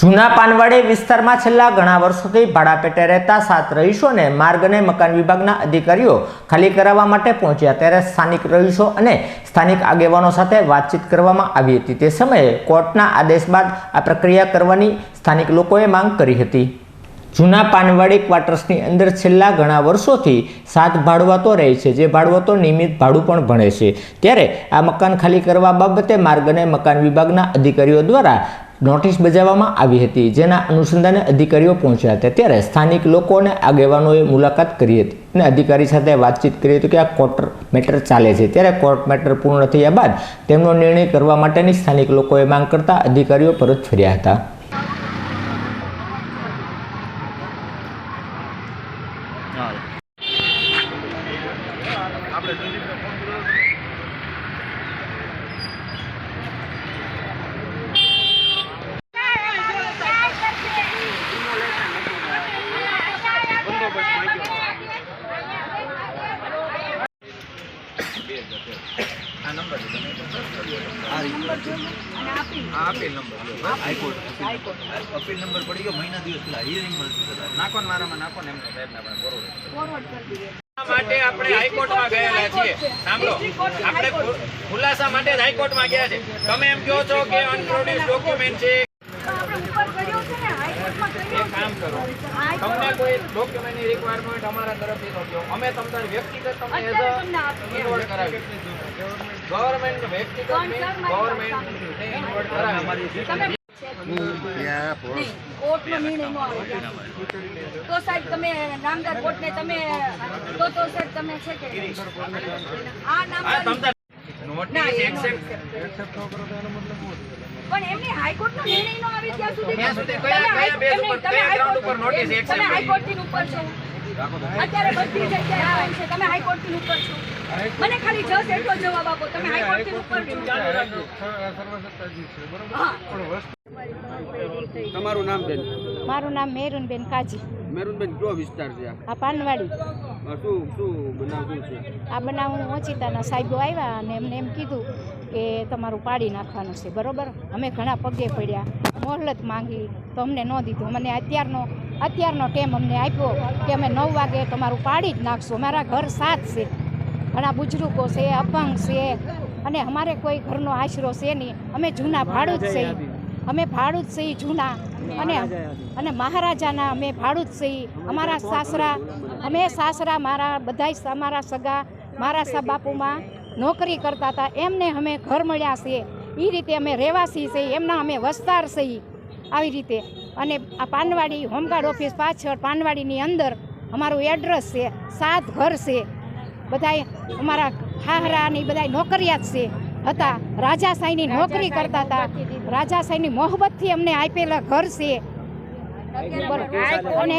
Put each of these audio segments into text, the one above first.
જૂના પાનવાડી વિસ્તારમાં છેલ્લા ઘણા વર્ષોથી ભાડા પેટે રહેતા સાત રહીશોને માર્ગ અને મકાન વિભાગના અધિકારીઓ ખાલી કરાવવા માટે પહોંચ્યા. ત્યારે સ્થાનિક રહીશો અને સ્થાનિક આગેવાનો સાથે વાતચીત કરવામાં આવી હતી. તે સમયે કોર્ટના આદેશ બાદ આ પ્રક્રિયા કરવાની સ્થાનિક લોકોએ માંગ કરી હતી. જૂના પાનવાડી ક્વાર્ટર્સની અંદર છેલ્લા ઘણા વર્ષોથી સાત ભાડુઆતો રહે છે, જે ભાડુઆતો નિયમિત ભાડું પણ ભણે છે. ત્યારે આ મકાન ખાલી કરવા બાબતે માર્ગ અને મકાન વિભાગના અધિકારીઓ દ્વારા નોટિસ બજાવવામાં આવી હતી. જેના અનુસંધાને અધિકારીઓ પહોંચ્યા હતા. ત્યારે સ્થાનિક લોકો અને આગેવાનોએ મુલાકાત કરી હતી અને અધિકારી સાથે વાતચીત કરી હતી કે આ કોર્ટ મેટર ચાલે છે. ત્યારે કોર્ટ મેટર પૂર્ણ થયા બાદ તેમનો નિર્ણય કરવા માટેની સ્થાનિક લોકોએ માંગ કરતા અધિકારીઓ પરત ફર્યા હતા. આપેલ. નંબર હાઈકોર્ટ અપીલ નંબર પડી ગયો મહિના દિવસ પેલા. હિયરિંગ નાખો ને મારામાં નાખો ને એમનો સાહેબ ના બરોબર માટે આપણે હાઈકોર્ટમાં ગયેલા છીએ. સાંભળો. આપણે ખુલાસા માટે જ હાઈકોર્ટમાં ગયા છે. તમે એમ કહો છો કે અનપ્રોડ્યુસ ડોક્યુમેન્ટ છે કામ કરો તમને કોઈ ડોક્યુમેન્ટની રિક્વાયરમેન્ટ અમારા તરફથી તો અમે તમને વ્યક્તિગત તમને એઝ ઇન્વોલ્વ કરાવી ગવર્મેન્ટ વ્યક્તિગત ગવર્મેન્ટ ઇન્વોલ્વ કરાવી કોર્ટનો નિર્ણય ન આવે તો સાહેબ તમે નામદાર કોર્ટને તમે તો તો સાહેબ તમે છે કે આ આ નામદાર તમને નોટિસ. એક્સેપ્ટ પણ એમની હાઈકોર્ટનો નિર્ણય નો આવે ત્યાં સુધી ત્યાં સુધી તમે કયા- કયા બેઝ એમની- ઉપર- તમે કયા ઉપર હાઈકોર્ટ- notice તમે કરી? હાઈકોર્ટથી ઉપર છો. અત્યારે બધી જગ્યાએ આવે છે. તમે હાઈકોર્ટથી ઉપર છો. મને ખાલી જજ એટલો જવાબ આપો. તમે હાઈકોર્ટથી ઉપર છો. તમારું નામ બેન? મારું નામ મેરુનબેન કાજી. મેરુનબેન કયો વિસ્તાર છે આ? આ પાનવાડી. આ બનાવ છે? હું ઓચિતાના સાહેબો આવ્યા અને એમને એમ કીધું કે તમારું પાડી નાખવાનું છે બરોબર? અમે ઘણા પગે પડ્યા મોહલત માંગી તો અમને ન દીધું. મને અત્યારનો અત્યારનો ટેમ અમને આપ્યો કે અમે નવ વાગે તમારું પાડી જ નાખશું. અમારા ઘર સાત છે. ઘણા બુજુર્ગો છે અપંગ છે. અને અમારે કોઈ ઘરનો આશરો છે નહીં. અમે જૂના ભાડું જ છીએ અમે ભાડું સિંહ જૂના. અને અને મહારાજાના અમે ભાડું સિંહ અમારા સાસરા અમે સાસરા મારા બધાય અમારા સગા મારા સા બાપુમાં નોકરી કરતા હતા. એમને અમે ઘર મળ્યા છીએ. એ રીતે અમે રહેવાસી છીએ. એમના અમે વસ્તાર છીએ આવી રીતે. અને આ પાનવાડી હોમગાર્ડ ઓફિસ પાછળ પાનવાડીની અંદર અમારું એડ્રેસ છે. સાત ઘર છે. બધાય અમારા ખાહરા ને બધાય નોકરિયાત છે. હતા. રાજા સાંઈની નોકરી કરતા હતા. રાજાશાહીની મોહબ્બતથી અમને આપેલા ઘર છે. અને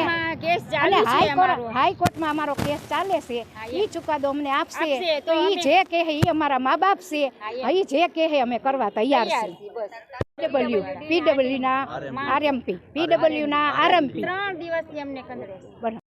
હાઈકોર્ટમાં અમારો કેસ ચાલે છે. એ. ચુકાદો અમને આપશે. તો એ જે કહે એ અમારા મા બાપ છે એ. જે કહે અમે કરવા તૈયાર છે પીડબ્લ્યુ પીડબ્લ્યુ ના આરએમપી. પીડબ્લ્યુ ના આરએમપી. ત્રણ દિવસથી અમને કંદરે બરાબર.